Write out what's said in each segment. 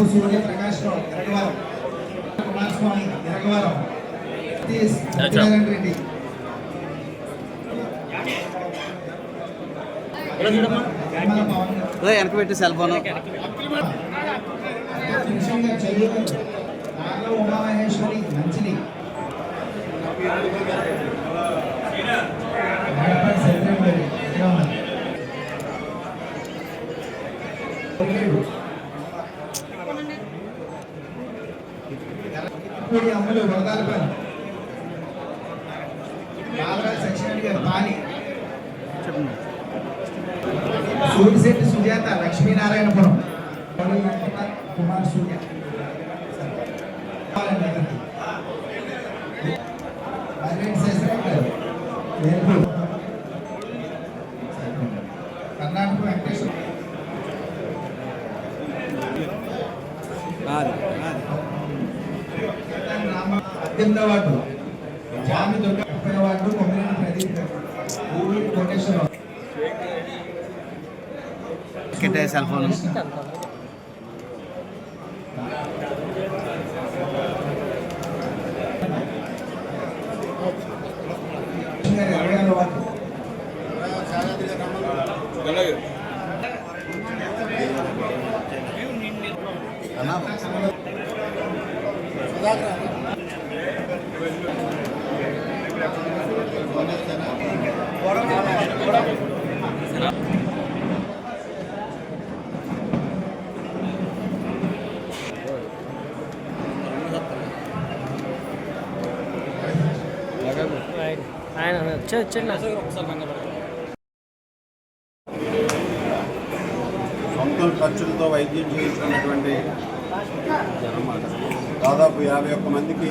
కెంపు సూర్య ప్రకాష్ రావు ఇరగవరం కుమారస్వామి ఇరగవరం సతీష్ సత్యనారాయణ రెడ్డి. వెనక పెట్టి సెల్ ఫోన్ ఉమామహేశ్వరి మంచిని గణపతి సత్యంబరి విజయవాడ. వరదాలపల్లి బాలరాజు సత్యనారాయణ గారు సూరిశెట్టి సుజాత లక్ష్మీనారాయణపురం. కుమార్ సూర్య. మర్రెడ్డి శశిధర్ గారు. పద్దెనిమిదవ వార్డు. జామి దుర్గ ముప్పై వార్డు కొమ్మిరెడ్డి ప్రదీప్. గారు ఊరు కోటేశ్వరరావు కెట్టే సెల్ ఫోన్. ఇరవై ఆరో వార్డు అన్నా ఆయన చిన్న సొంత ఖర్చులతో వైద్యం చేస్తున్నటువంటి జనమాట దాదాపు యాభై ఒక్క మందికి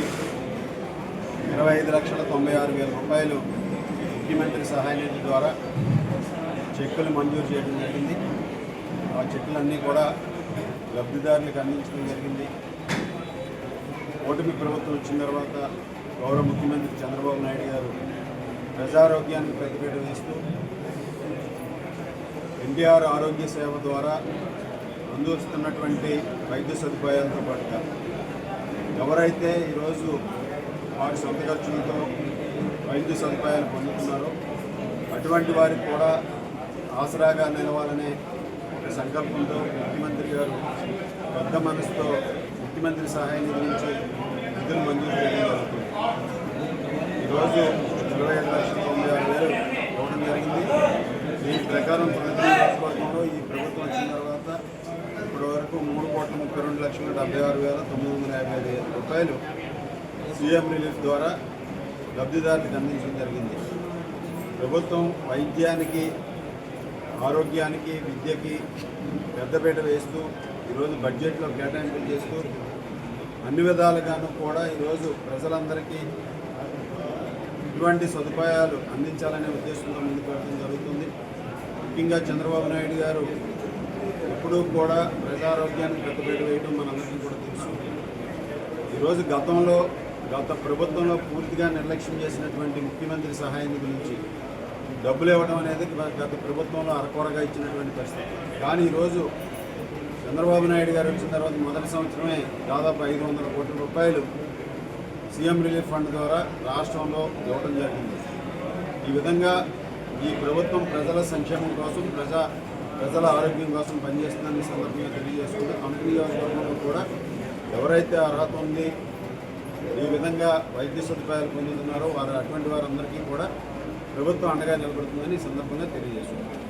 ఇరవై ఐదు లక్షల తొంభై ఆరు వేల రూపాయలు ముఖ్యమంత్రి సహాయ నిధి ద్వారా చెక్కులు మంజూరు చేయడం జరిగింది. ఆ చెక్కులన్నీ కూడా లబ్ధిదారులకు అందించడం జరిగింది. ఓటమి ప్రభుత్వం వచ్చిన తర్వాత గౌరవ ముఖ్యమంత్రి చంద్రబాబు నాయుడు గారు ప్రజారోగ్యానికి ప్రతిపీట వేస్తూ ఎన్టీఆర్ ఆరోగ్య సేవ ద్వారా అందిస్తున్నటువంటి వైద్య సదుపాయాలతో పాటుగా ఎవరైతే ఈరోజు వారి సొంత ఖర్చులతో వైద్య సదుపాయాలు పొందుతున్నారో అటువంటి వారికి కూడా ఆసరాగా నిలవాలనే సంకల్పంతో ముఖ్యమంత్రి గారు పెద్ద మనసుతో ముఖ్యమంత్రి సహాయం నిధి నిధులు మంజూరు చేయడం జరుగుతుంది. ఈరోజు ఇరవై ఐదు లక్షల తొంభై ఆరు వేలు ఇవ్వడం జరిగింది. దీని ప్రకారం ప్రతి నియోజకవర్గంలో ఈ ప్రభుత్వం వచ్చిన తర్వాత ముప్పై రెండు లక్షల డెబ్బై ఆరు వేల తొమ్మిది వందల యాభై ఐదు రూపాయలు సీఎం రిలీఫ్ ద్వారా లబ్ధిదారులకు అందించడం జరిగింది. ప్రభుత్వం వైద్యానికి ఆరోగ్యానికి విద్యకి పెద్దపీట వేస్తూ ఈరోజు బడ్జెట్లో కేటాయింపులు చేస్తూ అన్ని విధాలుగాను కూడా ఈరోజు ప్రజలందరికీ ఇటువంటి సదుపాయాలు అందించాలనే ఉద్దేశంతో ముందుకు వెళ్ళడం జరుగుతుంది. ముఖ్యంగా చంద్రబాబు నాయుడు గారు ఎప్పుడూ కూడా ప్రజారోగ్యానికి పెద్దపీట వేయడం మనందరికీ కూడా తెలుసు. ఈరోజు గతంలో గత ప్రభుత్వంలో పూర్తిగా నిర్లక్ష్యం చేసినటువంటి ముఖ్యమంత్రి సహాయ నిధి నుంచి డబ్బులు ఇవ్వడం అనేది గత ప్రభుత్వంలో అరకొరగా ఇచ్చినటువంటి పరిస్థితి. కానీ ఈరోజు చంద్రబాబు నాయుడు గారు వచ్చిన తర్వాత మొదటి సంవత్సరమే దాదాపు ఐదు వందల కోట్ల రూపాయలు సీఎం రిలీఫ్ ఫండ్ ద్వారా రాష్ట్రంలో ఇవ్వడం జరిగింది. ఈ విధంగా ఈ ప్రభుత్వం ప్రజల సంక్షేమం కోసం ప్రజా ప్రజల ఆరోగ్యం కోసం పనిచేస్తుందని సందర్భంగా తెలియజేసుకుంటూ కంపెనీ వర్గంలో కూడా ఎవరైతే అర్హత ఉంది ఈ విధంగా వైద్య సదుపాయాలు పొందుతున్నారో వారు అటువంటి వారందరికీ కూడా ప్రభుత్వం అండగా నిలబడుతుందని ఈ సందర్భంగా తెలియజేసుకుంటారు